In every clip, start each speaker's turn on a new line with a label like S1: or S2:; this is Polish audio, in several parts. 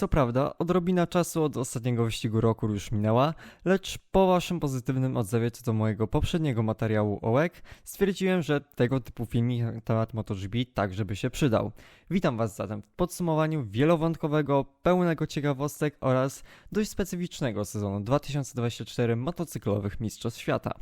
S1: Co prawda, odrobina czasu od ostatniego wyścigu roku już minęła, lecz po waszym pozytywnym odzewie co do mojego poprzedniego materiału o WEG, stwierdziłem, że tego typu filmik na temat MotoGP także by się przydał. Witam was zatem w podsumowaniu wielowątkowego, pełnego ciekawostek oraz dość specyficznego sezonu 2024 motocyklowych Mistrzostw Świata.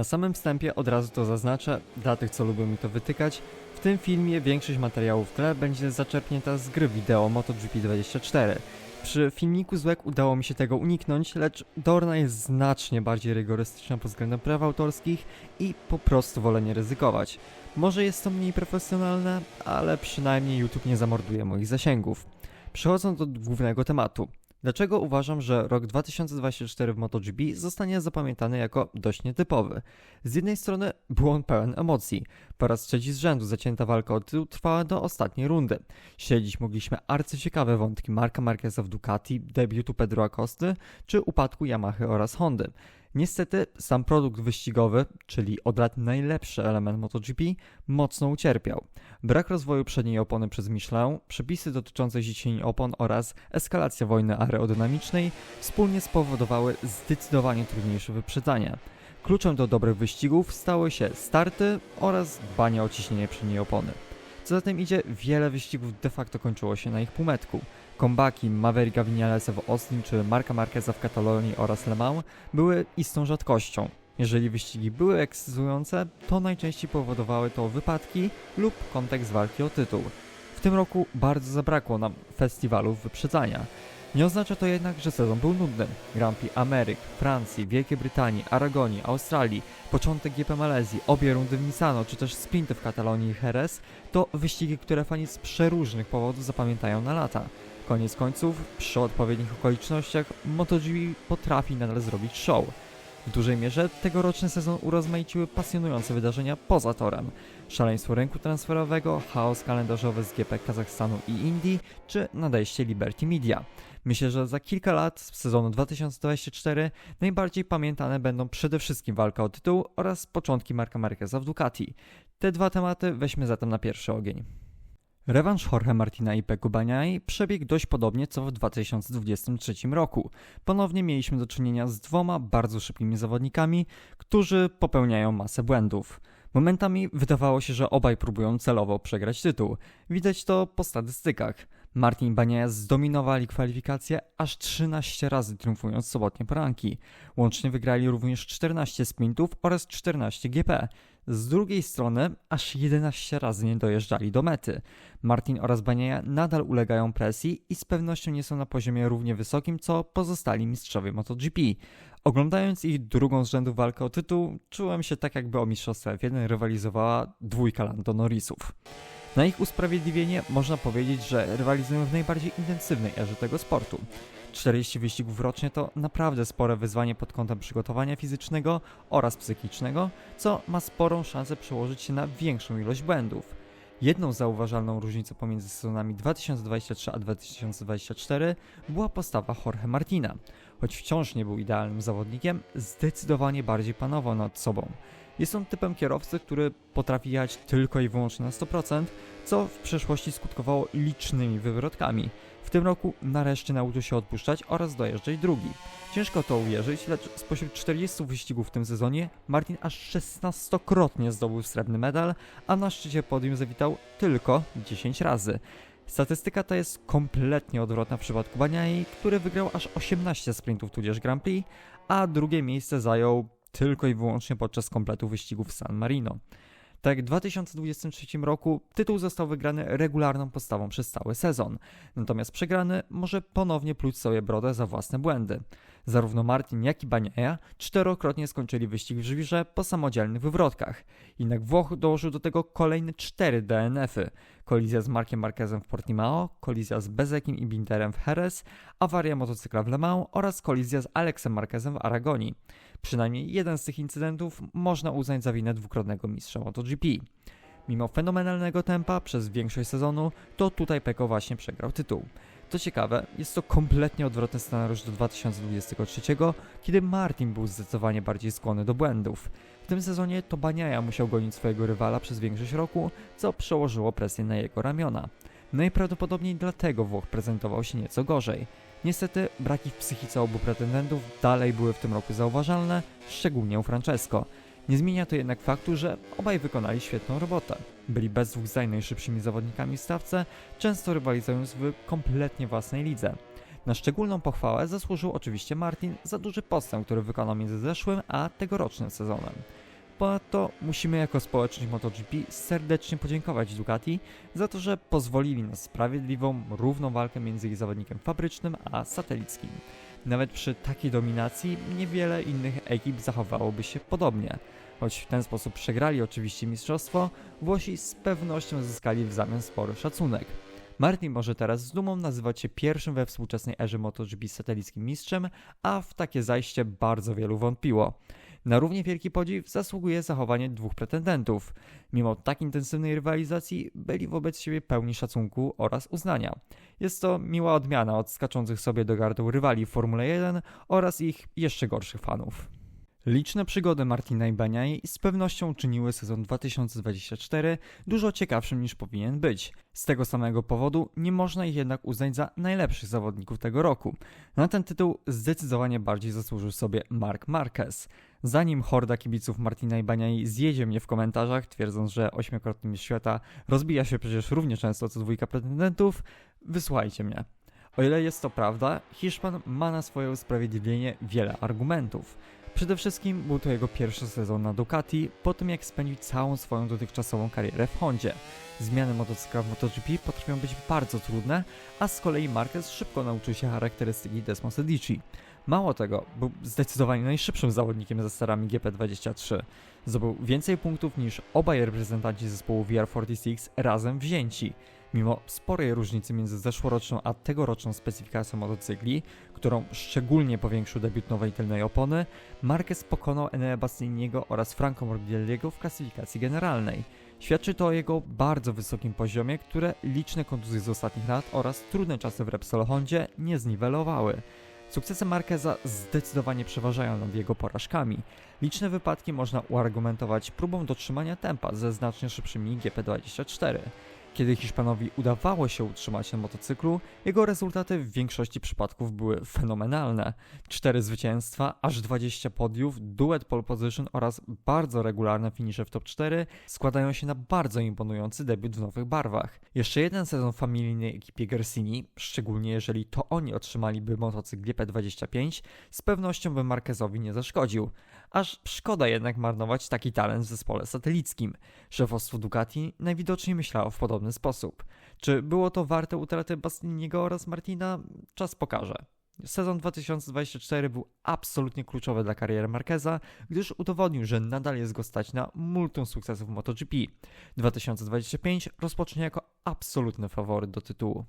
S1: Na samym wstępie od razu to zaznaczę, dla tych co lubią mi to wytykać, w tym filmie większość materiałów w tle będzie zaczerpnięta z gry wideo MotoGP 24. Przy filmiku z udało mi się tego uniknąć, lecz Dorna jest znacznie bardziej rygorystyczna pod względem praw autorskich i po prostu wolę nie ryzykować. Może jest to mniej profesjonalne, ale przynajmniej YouTube nie zamorduje moich zasięgów. Przechodząc do głównego tematu. Dlaczego uważam, że rok 2024 w MotoGP zostanie zapamiętany jako dość nietypowy? Z jednej strony był on pełen emocji. Po raz trzeci z rzędu zacięta walka o tytuł trwała do ostatniej rundy. Śledzić mogliśmy arcyciekawe wątki Marka Marqueza w Ducati, debiutu Pedro Acosty czy upadku Yamahy oraz Hondy. Niestety sam produkt wyścigowy, czyli od lat najlepszy element MotoGP, mocno ucierpiał. Brak rozwoju przedniej opony przez Michelin, przepisy dotyczące zicieni opon oraz eskalacja wojny aerodynamicznej wspólnie spowodowały zdecydowanie trudniejsze wyprzedzania. Kluczem do dobrych wyścigów stały się starty oraz dbanie o ciśnienie przedniej opony. Co za tym idzie, wiele wyścigów de facto kończyło się na ich półmetku. Kombaki Mavericka Vinalesa w Austin czy Marka Marqueza w Katalonii oraz Le Mans były istą rzadkością. Jeżeli wyścigi były ekscytujące, to najczęściej powodowały to wypadki lub kontekst walki o tytuł. W tym roku bardzo zabrakło nam festiwalów wyprzedzania. Nie oznacza to jednak, że sezon był nudny. Grand Prix Ameryk, Francji, Wielkiej Brytanii, Aragonii, Australii, początek GP Malezji, obie rundy w Misano, czy też sprinty w Katalonii i Jerez to wyścigi, które fani z przeróżnych powodów zapamiętają na lata. Koniec końców, przy odpowiednich okolicznościach, MotoGP potrafi nadal zrobić show. W dużej mierze tegoroczny sezon urozmaiciły pasjonujące wydarzenia poza torem. Szaleństwo rynku transferowego, chaos kalendarzowy z GP Kazachstanu i Indii, czy nadejście Liberty Media. Myślę, że za kilka lat z sezonu 2024 najbardziej pamiętane będą przede wszystkim walka o tytuł oraz początki Marka Marqueza w Ducati. Te dwa tematy weźmy zatem na pierwszy ogień. Rewanż Jorge Martina i Peku Baniai przebiegł dość podobnie co w 2023 roku. Ponownie mieliśmy do czynienia z dwoma bardzo szybkimi zawodnikami, którzy popełniają masę błędów. Momentami wydawało się, że obaj próbują celowo przegrać tytuł. Widać to po statystykach. Martin i Baniaja zdominowali kwalifikacje aż 13 razy triumfując sobotnie poranki. Łącznie wygrali również 14 sprintów oraz 14 GP. Z drugiej strony aż 11 razy nie dojeżdżali do mety. Martin oraz Baniaja nadal ulegają presji i z pewnością nie są na poziomie równie wysokim co pozostali mistrzowie MotoGP. Oglądając ich drugą z rzędu walkę o tytuł, czułem się tak jakby o mistrzostwo F1 rywalizowała dwójka Lando Norrisów. Na ich usprawiedliwienie można powiedzieć, że rywalizują w najbardziej intensywnej erze tego sportu. 40 wyścigów rocznie to naprawdę spore wyzwanie pod kątem przygotowania fizycznego oraz psychicznego, co ma sporą szansę przełożyć się na większą ilość błędów. Jedną zauważalną różnicą pomiędzy sezonami 2023 a 2024 była postawa Jorge Martina. Choć wciąż nie był idealnym zawodnikiem, zdecydowanie bardziej panował nad sobą. Jest on typem kierowcy, który potrafi jechać tylko i wyłącznie na 100%, co w przeszłości skutkowało licznymi wywrotkami. W tym roku nareszcie nauczył się odpuszczać oraz dojeżdżać drugi. Ciężko to uwierzyć, lecz spośród 40 wyścigów w tym sezonie Martin aż 16-krotnie zdobył srebrny medal, a na szczycie podium zawitał tylko 10 razy. Statystyka ta jest kompletnie odwrotna w przypadku Baniai, który wygrał aż 18 sprintów tudzież Grand Prix, a drugie miejsce zajął tylko i wyłącznie podczas kompletu wyścigów San Marino. Tak w 2023 roku tytuł został wygrany regularną postawą przez cały sezon, natomiast przegrany może ponownie pluć sobie brodę za własne błędy. Zarówno Martin, jak i Baniaja czterokrotnie skończyli wyścig w żwirze po samodzielnych wywrotkach. Jednak Włoch dołożył do tego kolejne cztery DNF-y. Kolizja z Markiem Marquezem w Portimao, kolizja z Bezekiem i Binterem w Jerez, awaria motocykla w Le Mans oraz kolizja z Alexem Marquezem w Aragonii. Przynajmniej jeden z tych incydentów można uznać za winę dwukrotnego mistrza MotoGP. Mimo fenomenalnego tempa przez większość sezonu, to tutaj Peko właśnie przegrał tytuł. Co ciekawe, jest to kompletnie odwrotny scenariusz do 2023, kiedy Martin był zdecydowanie bardziej skłonny do błędów. W tym sezonie to Baniaja musiał gonić swojego rywala przez większość roku, co przełożyło presję na jego ramiona. Najprawdopodobniej dlatego Włoch prezentował się nieco gorzej. Niestety braki w psychice obu pretendentów dalej były w tym roku zauważalne, szczególnie u Francesco. Nie zmienia to jednak faktu, że obaj wykonali świetną robotę. Byli bez dwóch zdań najszybszymi zawodnikami w stawce, często rywalizując w kompletnie własnej lidze. Na szczególną pochwałę zasłużył oczywiście Martin za duży postęp, który wykonał między zeszłym a tegorocznym sezonem. Ponadto musimy jako społeczność MotoGP serdecznie podziękować Ducati za to, że pozwolili na sprawiedliwą, równą walkę między ich zawodnikiem fabrycznym a satelickim. Nawet przy takiej dominacji niewiele innych ekip zachowałoby się podobnie. Choć w ten sposób przegrali oczywiście mistrzostwo, Włosi z pewnością zyskali w zamian spory szacunek. Martin może teraz z dumą nazywać się pierwszym we współczesnej erze MotoGP satelickim mistrzem, a w takie zajście bardzo wielu wątpiło. Na równie wielki podziw zasługuje zachowanie dwóch pretendentów. Mimo tak intensywnej rywalizacji byli wobec siebie pełni szacunku oraz uznania. Jest to miła odmiana od skaczących sobie do gardła rywali w Formule 1 oraz ich jeszcze gorszych fanów. Liczne przygody Martina i z pewnością czyniły sezon 2024 dużo ciekawszym niż powinien być. Z tego samego powodu nie można ich jednak uznać za najlepszych zawodników tego roku. Na ten tytuł zdecydowanie bardziej zasłużył sobie Mark Marquez. Zanim horda kibiców Martina i Baniai zjedzie mnie w komentarzach, twierdząc, że ośmiokrotny mistrz świata rozbija się przecież równie często co dwójka pretendentów, wysłuchajcie mnie. O ile jest to prawda, Hiszpan ma na swoje usprawiedliwienie wiele argumentów. Przede wszystkim był to jego pierwszy sezon na Ducati, po tym jak spędził całą swoją dotychczasową karierę w Hondzie. Zmiany motocykla w MotoGP potrafią być bardzo trudne, a z kolei Marquez szybko nauczył się charakterystyki Desmo Sedici. Mało tego, był zdecydowanie najszybszym zawodnikiem ze starami GP23. Zdobył więcej punktów niż obaj reprezentanci zespołu VR46 razem wzięci. Mimo sporej różnicy między zeszłoroczną a tegoroczną specyfikacją motocykli, którą szczególnie powiększył debiut nowej tylnej opony, Marquez pokonał Enea Bastianiniego oraz Franco Morbidelliego w klasyfikacji generalnej. Świadczy to o jego bardzo wysokim poziomie, które liczne kontuzje z ostatnich lat oraz trudne czasy w Repsol Hondzie nie zniwelowały. Sukcesy Marqueza zdecydowanie przeważają nad jego porażkami. Liczne wypadki można uargumentować próbą dotrzymania tempa ze znacznie szybszymi GP24. Kiedy Hiszpanowi udawało się utrzymać na motocyklu, jego rezultaty w większości przypadków były fenomenalne. Cztery zwycięstwa, aż 20 podiów, duet pole position oraz bardzo regularne finisze w top 4 składają się na bardzo imponujący debiut w nowych barwach. Jeszcze jeden sezon w familijnej ekipie Gersini, szczególnie jeżeli to oni otrzymaliby motocykl GP25, z pewnością by Marquezowi nie zaszkodził. Aż szkoda jednak marnować taki talent w zespole satelickim. Szefostwo Ducati najwidoczniej myślało w podobny sposób. Czy było to warte utraty Bastiniego oraz Martina? Czas pokaże. Sezon 2024 był absolutnie kluczowy dla kariery Marqueza, gdyż udowodnił, że nadal jest go stać na multum sukcesów MotoGP. 2025 rozpocznie jako absolutny faworyt do tytułu.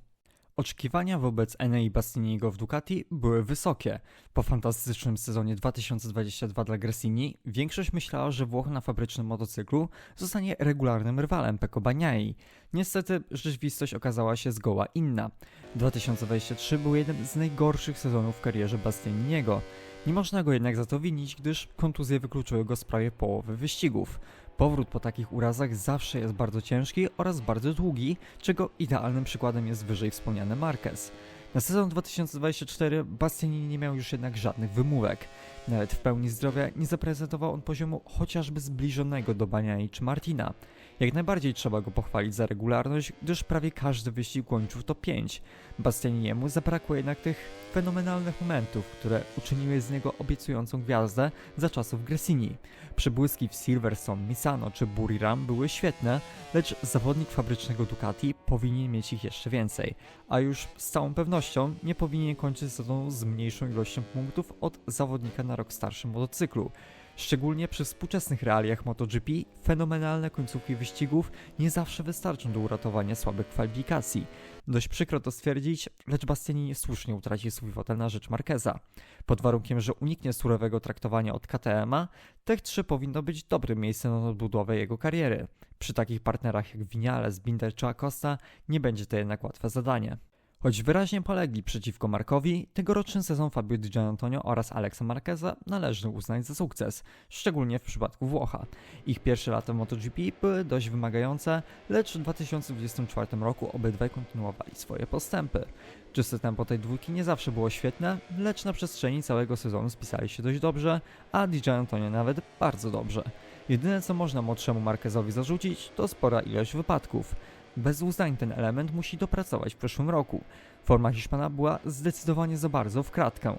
S1: Oczekiwania wobec Enei Bastiniego w Ducati były wysokie. Po fantastycznym sezonie 2022 dla Gresini większość myślała, że Włoch na fabrycznym motocyklu zostanie regularnym rywalem Pecco Bagnai. Niestety rzeczywistość okazała się zgoła inna. 2023 był jeden z najgorszych sezonów w karierze Bastianiniego. Nie można go jednak za to winić, gdyż kontuzje wykluczyły go z prawie połowy wyścigów. Powrót po takich urazach zawsze jest bardzo ciężki oraz bardzo długi, czego idealnym przykładem jest wyżej wspomniany Marquez. Na sezon 2024 Bastianini nie miał już jednak żadnych wymówek. Nawet w pełni zdrowia nie zaprezentował on poziomu chociażby zbliżonego do Baniai czy Martina. Jak najbardziej trzeba go pochwalić za regularność, gdyż prawie każdy wyścig kończył to 5. Bastianiniemu zabrakło jednak tych fenomenalnych momentów, które uczyniły z niego obiecującą gwiazdę za czasów Gresini. Przybłyski w Silverstone, Misano czy Buriram były świetne, lecz zawodnik fabrycznego Ducati powinien mieć ich jeszcze więcej, a już z całą pewnością nie powinien kończyć sezonu z mniejszą ilością punktów od zawodnika na rok starszym motocyklu. Szczególnie przy współczesnych realiach MotoGP fenomenalne końcówki wyścigów nie zawsze wystarczą do uratowania słabych kwalifikacji. Dość przykro to stwierdzić, lecz Bastianini słusznie utracił swój fotel na rzecz Marqueza. Pod warunkiem, że uniknie surowego traktowania od KTM-a, Tech 3 powinno być dobrym miejscem na odbudowę jego kariery. Przy takich partnerach jak Vinales, Binder czy Acosta nie będzie to jednak łatwe zadanie. Choć wyraźnie polegli przeciwko Markowi, tegoroczny sezon Fabio Di Gianantonio oraz Alexa Marqueza należy uznać za sukces, szczególnie w przypadku Włocha. Ich pierwsze lata w MotoGP były dość wymagające, lecz w 2024 roku obydwaj kontynuowali swoje postępy. Czyste tempo tej dwójki nie zawsze było świetne, lecz na przestrzeni całego sezonu spisali się dość dobrze, a Di Gianantonio nawet bardzo dobrze. Jedyne co można młodszemu Marquezowi zarzucić to spora ilość wypadków. Bez uznań ten element musi dopracować w przyszłym roku. Forma Hiszpana była zdecydowanie za bardzo w kratkę.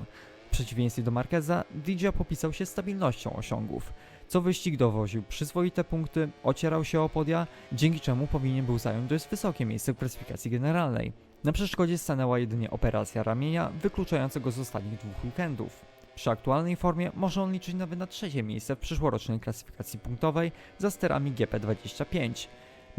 S1: W przeciwieństwie do Marqueza, Digia popisał się stabilnością osiągów. Co wyścig dowoził przyzwoite punkty, ocierał się o podia, dzięki czemu powinien był zająć dość wysokie miejsce w klasyfikacji generalnej. Na przeszkodzie stanęła jedynie operacja ramienia, wykluczająca go z ostatnich dwóch weekendów. Przy aktualnej formie może on liczyć nawet na trzecie miejsce w przyszłorocznej klasyfikacji punktowej za sterami GP25.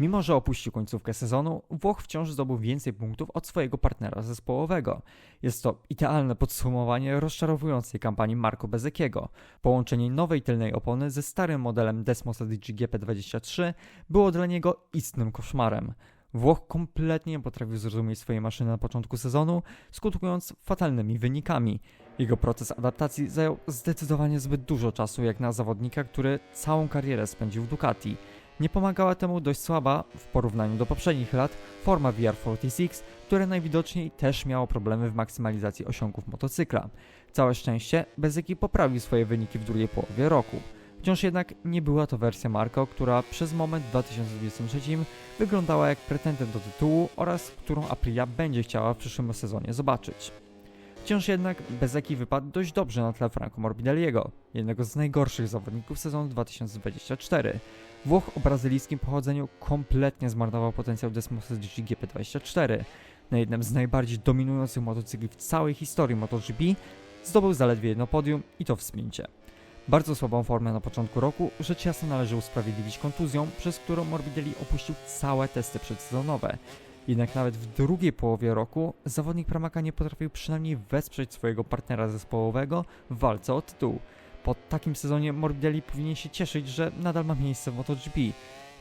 S1: Mimo, że opuścił końcówkę sezonu, Włoch wciąż zdobył więcej punktów od swojego partnera zespołowego. Jest to idealne podsumowanie rozczarowującej kampanii Marco Bezekiego. Połączenie nowej tylnej opony ze starym modelem Desmosa DG GP23 było dla niego istnym koszmarem. Włoch kompletnie nie potrafił zrozumieć swojej maszyny na początku sezonu, skutkując fatalnymi wynikami. Jego proces adaptacji zajął zdecydowanie zbyt dużo czasu jak na zawodnika, który całą karierę spędził w Ducati. Nie pomagała temu dość słaba, w porównaniu do poprzednich lat, forma VR46, które najwidoczniej też miało problemy w maksymalizacji osiągów motocykla. Całe szczęście, Bezeki poprawił swoje wyniki w drugiej połowie roku. Wciąż jednak nie była to wersja Marco, która przez moment w 2023 wyglądała jak pretendent do tytułu oraz którą Aprilia będzie chciała w przyszłym sezonie zobaczyć. Wciąż jednak Bezeki wypadł dość dobrze na tle Franco Morbidelliego, jednego z najgorszych zawodników sezonu 2024. Włoch o brazylijskim pochodzeniu kompletnie zmarnował potencjał Desmosa GP24. Na jednym z najbardziej dominujących motocykli w całej historii MotoGP zdobył zaledwie jedno podium i to w sprincie. Bardzo słabą formę na początku roku rzecz jasna należy usprawiedliwić kontuzją, przez którą Morbidelli opuścił całe testy przedsezonowe. Jednak nawet w drugiej połowie roku zawodnik Pramaka nie potrafił przynajmniej wesprzeć swojego partnera zespołowego w walce o tytuł. Po takim sezonie Morbidelli powinien się cieszyć, że nadal ma miejsce w MotoGP.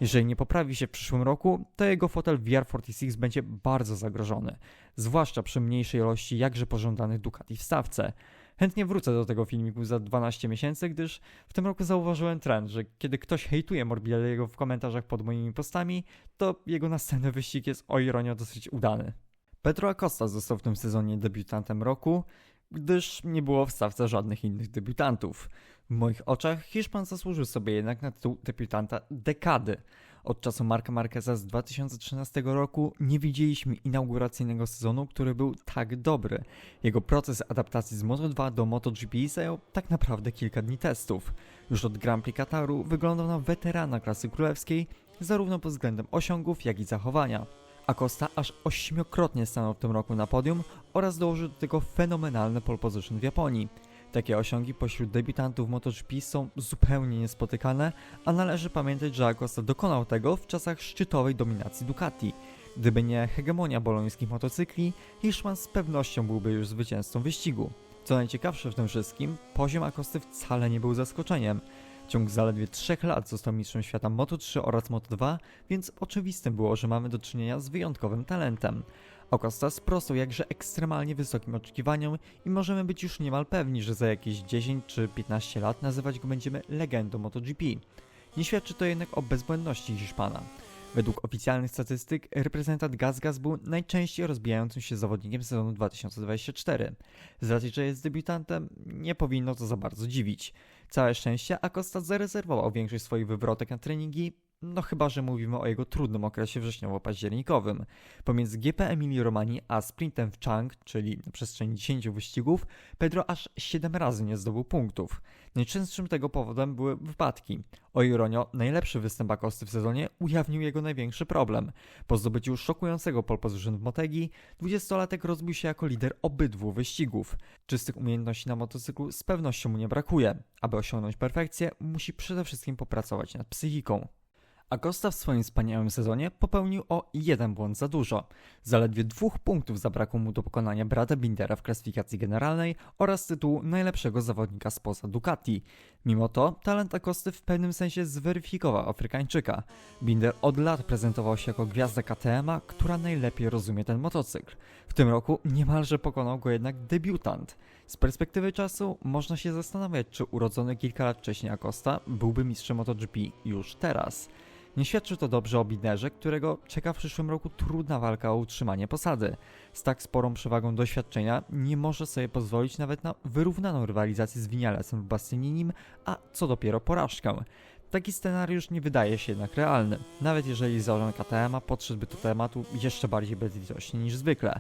S1: Jeżeli nie poprawi się w przyszłym roku, to jego fotel VR46 będzie bardzo zagrożony, zwłaszcza przy mniejszej ilości jakże pożądanych Ducati w stawce. Chętnie wrócę do tego filmiku za 12 miesięcy, gdyż w tym roku zauważyłem trend, że kiedy ktoś hejtuje Morbidelliego w komentarzach pod moimi postami, to jego następny wyścig jest o ironię dosyć udany. Pedro Acosta został w tym sezonie debiutantem roku, gdyż nie było w stawce żadnych innych debiutantów. W moich oczach Hiszpan zasłużył sobie jednak na tytuł debiutanta dekady. Od czasu Marka Marqueza z 2013 roku nie widzieliśmy inauguracyjnego sezonu, który był tak dobry. Jego proces adaptacji z Moto2 do MotoGP zajął tak naprawdę kilka dni testów. Już od Grand Prix Kataru wyglądał na weterana klasy królewskiej, zarówno pod względem osiągów, jak i zachowania. Acosta aż ośmiokrotnie stanął w tym roku na podium oraz dołożył do tego fenomenalny pole position w Japonii. Takie osiągi pośród debiutantów MotoGP są zupełnie niespotykane, a należy pamiętać, że Acosta dokonał tego w czasach szczytowej dominacji Ducati. Gdyby nie hegemonia bolońskich motocykli, Hiszpan z pewnością byłby już zwycięzcą wyścigu. Co najciekawsze w tym wszystkim, poziom Akosty wcale nie był zaskoczeniem. W ciągu zaledwie 3 lat został mistrzem świata Moto3 oraz Moto2, więc oczywistym było, że mamy do czynienia z wyjątkowym talentem. Acosta sprostał jakże ekstremalnie wysokim oczekiwaniom i możemy być już niemal pewni, że za jakieś 10 czy 15 lat nazywać go będziemy legendą MotoGP. Nie świadczy to jednak o bezbłędności Hiszpana. Według oficjalnych statystyk reprezentant Gazgas był najczęściej rozbijającym się zawodnikiem sezonu 2024. Z racji, że jest debiutantem, nie powinno to za bardzo dziwić. Całe szczęście Acosta zarezerwował większość swoich wywrotek na treningi, no chyba, że mówimy o jego trudnym okresie wrześniowo-październikowym. Pomiędzy GP Emilii Romani a sprintem w Chang, czyli na przestrzeni 10 wyścigów, Pedro aż 7 razy nie zdobył punktów. Najczęstszym tego powodem były wypadki. O ironio, najlepszy występ Akosty w sezonie ujawnił jego największy problem. Po zdobyciu szokującego pole position w Motegi, 20-latek rozbił się jako lider obydwu wyścigów. Czystych umiejętności na motocyklu z pewnością mu nie brakuje. Aby osiągnąć perfekcję, musi przede wszystkim popracować nad psychiką. Acosta w swoim wspaniałym sezonie popełnił o jeden błąd za dużo. Zaledwie dwóch punktów zabrakło mu do pokonania brata Bindera w klasyfikacji generalnej oraz tytułu najlepszego zawodnika spoza Ducati. Mimo to talent Acosty w pewnym sensie zweryfikował Afrykańczyka. Binder od lat prezentował się jako gwiazda KTM-a, która najlepiej rozumie ten motocykl. W tym roku niemalże pokonał go jednak debiutant. Z perspektywy czasu można się zastanawiać, czy urodzony kilka lat wcześniej Acosta byłby mistrzem MotoGP już teraz. Nie świadczy to dobrze o Binderze, którego czeka w przyszłym roku trudna walka o utrzymanie posady. Z tak sporą przewagą doświadczenia nie może sobie pozwolić nawet na wyrównaną rywalizację z Vinalesem w Bastianinim, a co dopiero porażkę. Taki scenariusz nie wydaje się jednak realny, nawet jeżeli zarząd KTM podszedłby do tematu jeszcze bardziej bezlitośnie niż zwykle.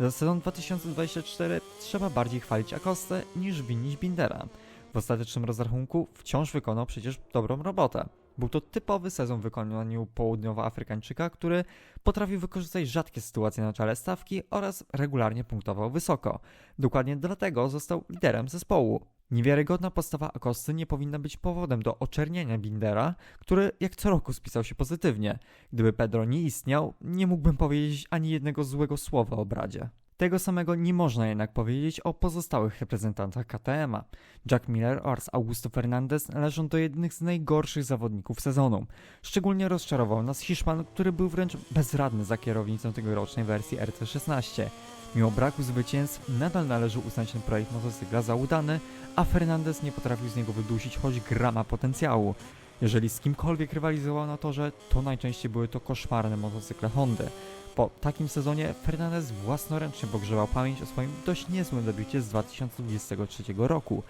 S1: Za sezon 2024 trzeba bardziej chwalić Akostę niż winić Bindera. W ostatecznym rozrachunku wciąż wykonał przecież dobrą robotę. Był to typowy sezon w wykonaniu południowoafrykańczyka, który potrafił wykorzystać rzadkie sytuacje na czele stawki oraz regularnie punktował wysoko. Dokładnie dlatego został liderem zespołu. Niewiarygodna postawa Akosty nie powinna być powodem do oczernienia Bindera, który jak co roku spisał się pozytywnie. Gdyby Pedro nie istniał, nie mógłbym powiedzieć ani jednego złego słowa o Bradzie. Tego samego nie można jednak powiedzieć o pozostałych reprezentantach KTM-a. Jack Miller oraz Augusto Fernandez należą do jednych z najgorszych zawodników sezonu. Szczególnie rozczarował nas Hiszpan, który był wręcz bezradny za kierownicą tegorocznej wersji RC16. Mimo braku zwycięstw, nadal należy uznać ten projekt motocykla za udany, a Fernandez nie potrafił z niego wydusić choć grama potencjału. Jeżeli z kimkolwiek rywalizował na torze, to najczęściej były to koszmarne motocykle Hondy. Po takim sezonie Fernandez własnoręcznie pogrzewał pamięć o swoim dość niezłym debiucie z 2023 roku.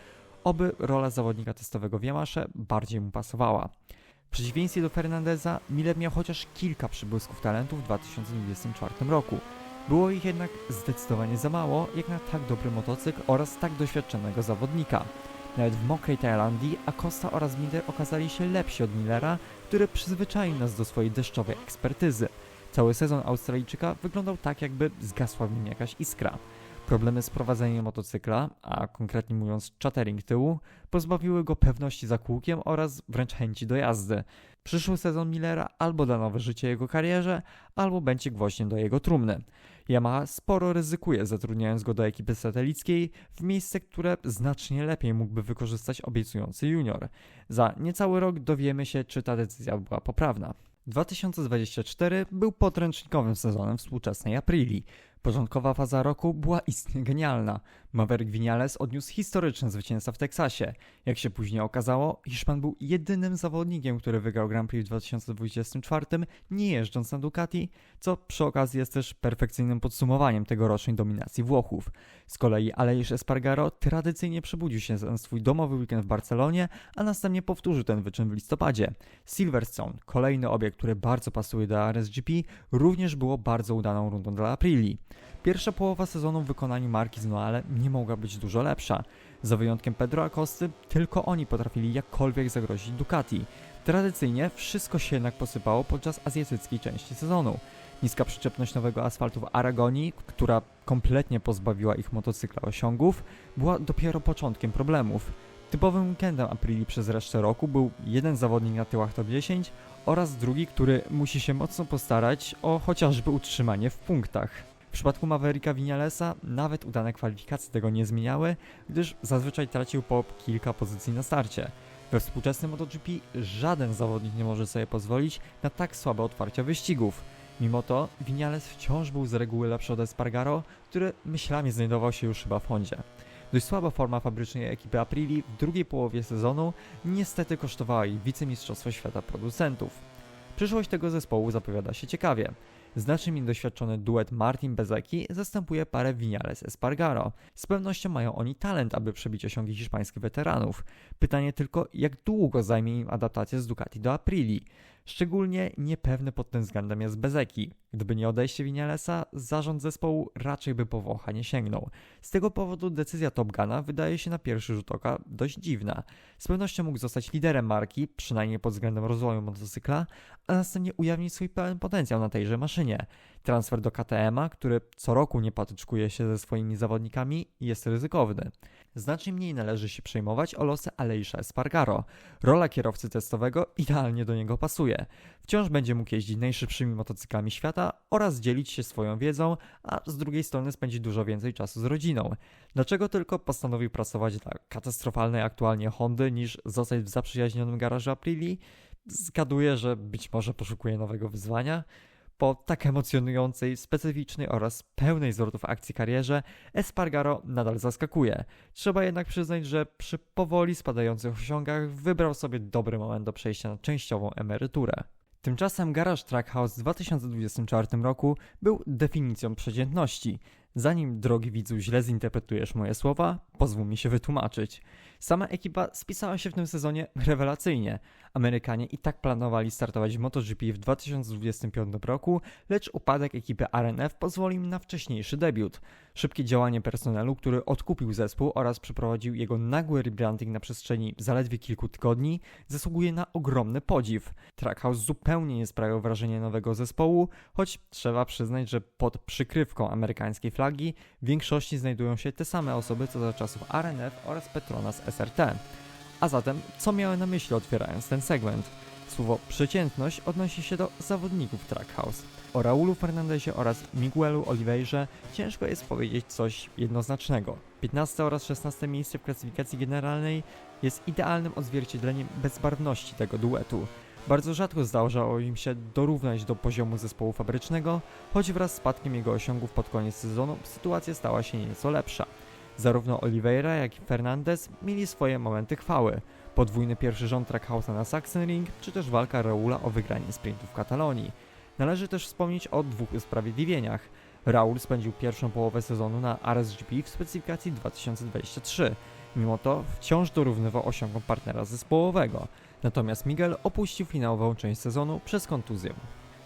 S1: Oby rola zawodnika testowego w Yamasze bardziej mu pasowała. W przeciwieństwie do Fernandeza, Miller miał chociaż kilka przybłysków talentu w 2024 roku. Było ich jednak zdecydowanie za mało, jak na tak dobry motocykl oraz tak doświadczonego zawodnika. Nawet w mokrej Tajlandii Acosta oraz Miller okazali się lepsi od Millera, który przyzwyczaił nas do swojej deszczowej ekspertyzy. Cały sezon Australijczyka wyglądał tak, jakby zgasła w nim jakaś iskra. Problemy z prowadzeniem motocykla, a konkretnie mówiąc chattering tyłu, pozbawiły go pewności za kółkiem oraz wręcz chęci do jazdy. Przyszły sezon Millera albo da nowe życie jego karierze, albo będzie gwoździem do jego trumny. Yamaha sporo ryzykuje zatrudniając go do ekipy satelickiej w miejsce, które znacznie lepiej mógłby wykorzystać obiecujący junior. Za niecały rok dowiemy się, czy ta decyzja była poprawna. 2024 był podręcznikowym sezonem współczesnej Aprili. Początkowa faza roku była istnie genialna. Maverick Vinales odniósł historyczne zwycięstwa w Teksasie. Jak się później okazało, Hiszpan był jedynym zawodnikiem, który wygrał Grand Prix w 2024, nie jeżdżąc na Ducati, co przy okazji jest też perfekcyjnym podsumowaniem tegorocznej dominacji Włochów. Z kolei Aleix Espargaro tradycyjnie przebudził się na swój domowy weekend w Barcelonie, a następnie powtórzył ten wyczyn w listopadzie. Silverstone, kolejny obiekt, który bardzo pasuje do RSGP, również było bardzo udaną rundą dla Aprili. Pierwsza połowa sezonu w wykonaniu marki z Noale nie mogła być dużo lepsza. Za wyjątkiem Pedro Acosty, tylko oni potrafili jakkolwiek zagrozić Ducati. Tradycyjnie wszystko się jednak posypało podczas azjatyckiej części sezonu. Niska przyczepność nowego asfaltu w Aragonii, która kompletnie pozbawiła ich motocykla osiągów, była dopiero początkiem problemów. Typowym weekendem Aprili przez resztę roku był jeden zawodnik na tyłach top 10 oraz drugi, który musi się mocno postarać o chociażby utrzymanie w punktach. W przypadku Mavericka Vinalesa nawet udane kwalifikacje tego nie zmieniały, gdyż zazwyczaj tracił po kilka pozycji na starcie. We współczesnym MotoGP żaden zawodnik nie może sobie pozwolić na tak słabe otwarcia wyścigów. Mimo to Vinales wciąż był z reguły lepszy od Espargaro, który myślami znajdował się już chyba w Hondzie. Dość słaba forma fabrycznej ekipy Aprili w drugiej połowie sezonu niestety kosztowała jej wicemistrzostwo świata producentów. Przyszłość tego zespołu zapowiada się ciekawie. Znacznie mniej doświadczony duet Martin Bezeki zastępuje parę Vinales Espargaro. Z pewnością mają oni talent, aby przebić osiągi hiszpańskich weteranów. Pytanie tylko, jak długo zajmie im adaptacja z Ducati do Aprili. Szczególnie niepewny pod tym względem jest Bezeki. Gdyby nie odejście Vinalesa, zarząd zespołu raczej by po Włocha nie sięgnął. Z tego powodu decyzja Top Guna wydaje się na pierwszy rzut oka dość dziwna. Z pewnością mógł zostać liderem marki, przynajmniej pod względem rozwoju motocykla, a następnie ujawnić swój pełen potencjał na tejże maszynie. Transfer do KTM-a, który co roku nie patyczkuje się ze swoimi zawodnikami, jest ryzykowny. Znacznie mniej należy się przejmować o losy Aleisza Espargaro. Rola kierowcy testowego idealnie do niego pasuje. Wciąż będzie mógł jeździć najszybszymi motocyklami świata oraz dzielić się swoją wiedzą, a z drugiej strony spędzić dużo więcej czasu z rodziną. Dlaczego tylko postanowił pracować dla katastrofalnej aktualnie Hondy niż zostać w zaprzyjaźnionym garażu Aprili? Zgaduję, że być może poszukuje nowego wyzwania. Po tak emocjonującej, specyficznej oraz pełnej zwrotów akcji karierze, Espargaro nadal zaskakuje. Trzeba jednak przyznać, że przy powoli spadających osiągach wybrał sobie dobry moment do przejścia na częściową emeryturę. Tymczasem Garage Trackhouse w 2024 roku był definicją przeciętności. Zanim, drogi widzu, źle zinterpretujesz moje słowa, pozwól mi się wytłumaczyć. Sama ekipa spisała się w tym sezonie rewelacyjnie. Amerykanie i tak planowali startować w MotoGP w 2025 roku, lecz upadek ekipy RNF pozwolił im na wcześniejszy debiut. Szybkie działanie personelu, który odkupił zespół oraz przeprowadził jego nagły rebranding na przestrzeni zaledwie kilku tygodni, zasługuje na ogromny podziw. Trackhouse zupełnie nie sprawiał wrażenia nowego zespołu, choć trzeba przyznać, że pod przykrywką amerykańskiej flagi w większości znajdują się te same osoby co za czasów RNF oraz Petronas SRT. A zatem, co miałem na myśli otwierając ten segment? Słowo przeciętność odnosi się do zawodników Trackhouse. O Raulu Fernandezie oraz Miguelu Oliveirze ciężko jest powiedzieć coś jednoznacznego. 15 oraz 16 miejsce w klasyfikacji generalnej jest idealnym odzwierciedleniem bezbarwności tego duetu. Bardzo rzadko zdarzało im się dorównać do poziomu zespołu fabrycznego, choć wraz z spadkiem jego osiągów pod koniec sezonu sytuacja stała się nieco lepsza. Zarówno Oliveira, jak i Fernandez mieli swoje momenty chwały. Podwójny pierwszy rząd Trackhausa na Sachsenring, czy też walka Raula o wygranie sprintu w Katalonii. Należy też wspomnieć o dwóch usprawiedliwieniach. Raul spędził pierwszą połowę sezonu na RSGP w specyfikacji 2023. Mimo to wciąż dorównywał osiągom partnera zespołowego. Natomiast Miguel opuścił finałową część sezonu przez kontuzję.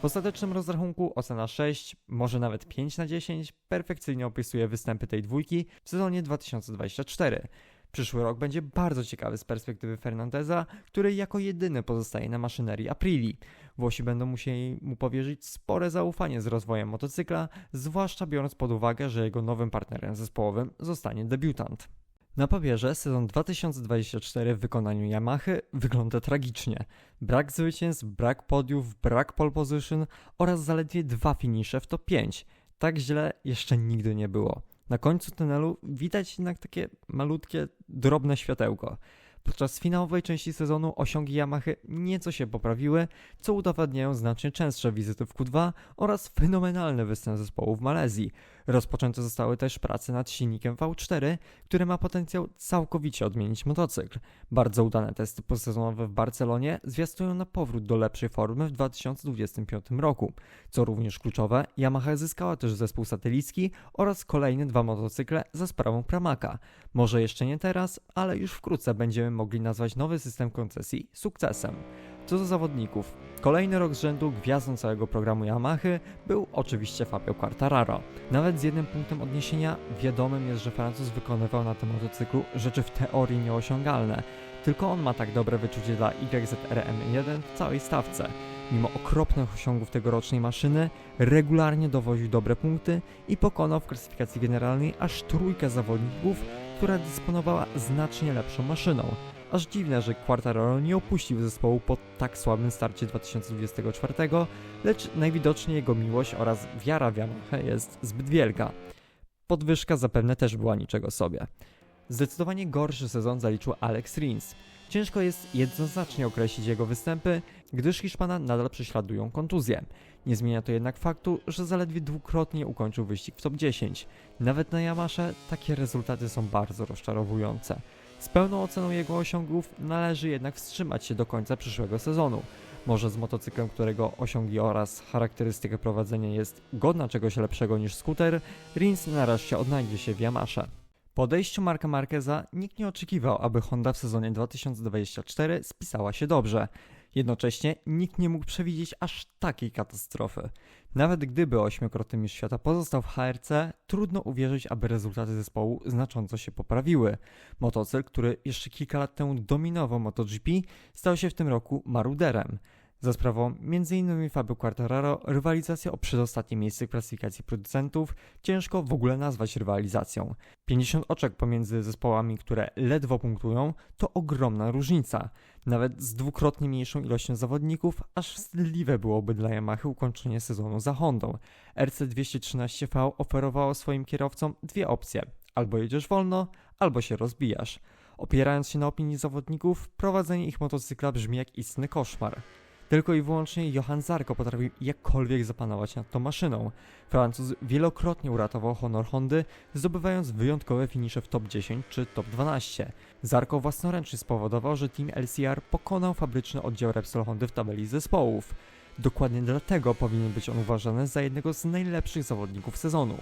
S1: Ostatecznym rozrachunku ocena 6, może nawet 5 na 10 perfekcyjnie opisuje występy tej dwójki w sezonie 2024. Przyszły rok będzie bardzo ciekawy z perspektywy Fernandeza, który jako jedyny pozostaje na maszynerii Aprili. Włosi będą musieli mu powierzyć spore zaufanie z rozwojem motocykla, zwłaszcza biorąc pod uwagę, że jego nowym partnerem zespołowym zostanie debiutant. Na papierze sezon 2024 w wykonaniu Yamahy wygląda tragicznie. Brak zwycięstw, brak podiów, brak pole position oraz zaledwie dwa finisze w top 5. Tak źle jeszcze nigdy nie było. Na końcu tunelu widać jednak takie malutkie, drobne światełko. Podczas finałowej części sezonu osiągi Yamahy nieco się poprawiły, co udowadniają znacznie częstsze wizyty w Q2 oraz fenomenalny występ zespołu w Malezji. Rozpoczęte zostały też prace nad silnikiem V4, który ma potencjał całkowicie odmienić motocykl. Bardzo udane testy posezonowe w Barcelonie zwiastują na powrót do lepszej formy w 2025 roku. Co również kluczowe, Yamaha zyskała też zespół satelicki oraz kolejne dwa motocykle za sprawą Pramaka. Może jeszcze nie teraz, ale już wkrótce będziemy mogli nazwać nowy system koncesji sukcesem. Co do zawodników, kolejny rok z rzędu gwiazdą całego programu Yamahy był oczywiście Fabio Quartararo. Nawet z jednym punktem odniesienia wiadomym jest, że Francuz wykonywał na tym motocyklu rzeczy w teorii nieosiągalne. Tylko on ma tak dobre wyczucie dla YZRM1 w całej stawce. Mimo okropnych osiągów tegorocznej maszyny, regularnie dowoził dobre punkty i pokonał w klasyfikacji generalnej aż trójkę zawodników, która dysponowała znacznie lepszą maszyną. Aż dziwne, że Quartararo nie opuścił zespołu po tak słabym starcie 2024, lecz najwidoczniej jego miłość oraz wiara w Yamaha jest zbyt wielka. Podwyżka zapewne też była niczego sobie. Zdecydowanie gorszy sezon zaliczył Alex Rins. Ciężko jest jednoznacznie określić jego występy, gdyż Hiszpana nadal prześladują kontuzje. Nie zmienia to jednak faktu, że zaledwie dwukrotnie ukończył wyścig w top 10. Nawet na Yamasze takie rezultaty są bardzo rozczarowujące. Z pełną oceną jego osiągów należy jednak wstrzymać się do końca przyszłego sezonu. Może z motocyklem, którego osiągi oraz charakterystyka prowadzenia jest godna czegoś lepszego niż skuter, Rins nareszcie odnajdzie się w Yamasze. Po odejściu Marka Marqueza nikt nie oczekiwał, aby Honda w sezonie 2024 spisała się dobrze. Jednocześnie nikt nie mógł przewidzieć aż takiej katastrofy. Nawet gdyby ośmiokrotny mistrz świata pozostał w HRC, trudno uwierzyć, aby rezultaty zespołu znacząco się poprawiły. Motocykl, który jeszcze kilka lat temu dominował MotoGP, stał się w tym roku maruderem. Za sprawą m.in. Fabio Quartararo rywalizacja o przedostatnie miejsce w klasyfikacji producentów ciężko w ogóle nazwać rywalizacją. 50 oczek pomiędzy zespołami, które ledwo punktują, to ogromna różnica. Nawet z dwukrotnie mniejszą ilością zawodników, aż wstydliwe byłoby dla Yamahy ukończenie sezonu za Hondą. RC213V oferowało swoim kierowcom dwie opcje: albo jedziesz wolno, albo się rozbijasz. Opierając się na opinii zawodników, prowadzenie ich motocykla brzmi jak istny koszmar. Tylko i wyłącznie Johan Zarko potrafił jakkolwiek zapanować nad tą maszyną. Francuz wielokrotnie uratował honor Hondy, zdobywając wyjątkowe finisze w top 10 czy top 12. Zarko własnoręcznie spowodował, że Team LCR pokonał fabryczny oddział Repsol Hondy w tabeli zespołów. Dokładnie dlatego powinien być on uważany za jednego z najlepszych zawodników sezonu.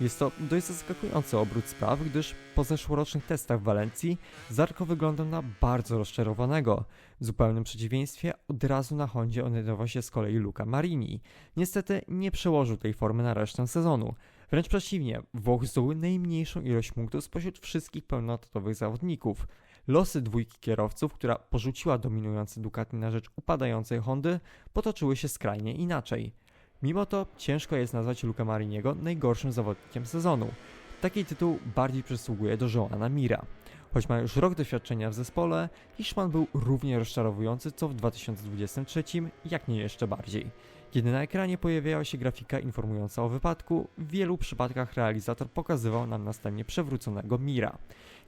S1: Jest to dość zaskakujący obrót spraw, gdyż po zeszłorocznych testach w Walencji Zarko wyglądał na bardzo rozczarowanego. W zupełnym przeciwieństwie od razu na Hondzie odnajdował się z kolei Luca Marini. Niestety nie przełożył tej formy na resztę sezonu. Wręcz przeciwnie, Włoch zdobył najmniejszą ilość punktów spośród wszystkich pełnotatowych zawodników. Losy dwójki kierowców, która porzuciła dominujący Ducati na rzecz upadającej Hondy, potoczyły się skrajnie inaczej. Mimo to ciężko jest nazwać Luca Mariniego najgorszym zawodnikiem sezonu. Taki tytuł bardziej przysługuje do Joana Mira. Choć ma już rok doświadczenia w zespole, Hiszpan był równie rozczarowujący co w 2023, jak nie jeszcze bardziej. Kiedy na ekranie pojawiała się grafika informująca o wypadku, w wielu przypadkach realizator pokazywał nam następnie przewróconego Mira.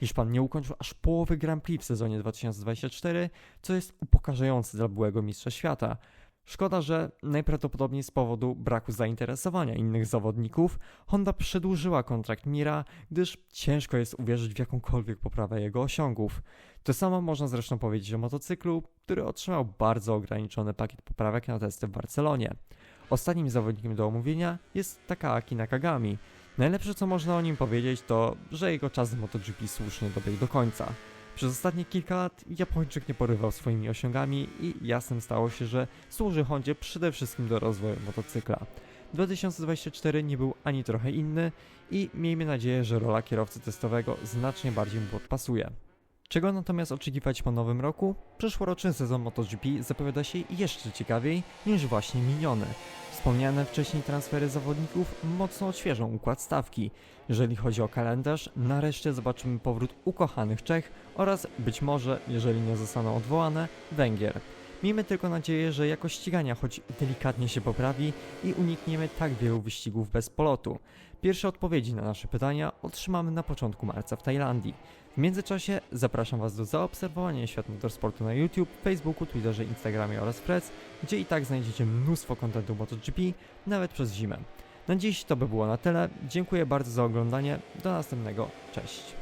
S1: Hiszpan nie ukończył aż połowy Grand Prix w sezonie 2024, co jest upokarzające dla byłego mistrza świata. Szkoda, że najprawdopodobniej z powodu braku zainteresowania innych zawodników Honda przedłużyła kontrakt Mira, gdyż ciężko jest uwierzyć w jakąkolwiek poprawę jego osiągów. To samo można zresztą powiedzieć o motocyklu, który otrzymał bardzo ograniczony pakiet poprawek na testy w Barcelonie. Ostatnim zawodnikiem do omówienia jest Takaaki Nakagami. Najlepsze co można o nim powiedzieć to, że jego czas w MotoGP słusznie dobiegł do końca. Przez ostatnie kilka lat Japończyk nie porywał swoimi osiągami i jasnym stało się, że służy Hondzie przede wszystkim do rozwoju motocykla. 2024 nie był ani trochę inny i miejmy nadzieję, że rola kierowcy testowego znacznie bardziej mu podpasuje. Czego natomiast oczekiwać po nowym roku? Przyszłoroczny sezon MotoGP zapowiada się jeszcze ciekawiej niż właśnie miniony. Wspomniane wcześniej transfery zawodników mocno odświeżą układ stawki. Jeżeli chodzi o kalendarz, nareszcie zobaczymy powrót ukochanych Czech oraz być może, jeżeli nie zostaną odwołane, Węgier. Miejmy tylko nadzieję, że jakość ścigania choć delikatnie się poprawi i unikniemy tak wielu wyścigów bez polotu. Pierwsze odpowiedzi na nasze pytania otrzymamy na początku marca w Tajlandii. W międzyczasie zapraszam Was do zaobserwowania świat motorsportu na YouTube, Facebooku, Twitterze, Instagramie oraz Freds, gdzie i tak znajdziecie mnóstwo kontentu MotoGP, nawet przez zimę. Na dziś to by było na tyle. Dziękuję bardzo za oglądanie. Do następnego. Cześć.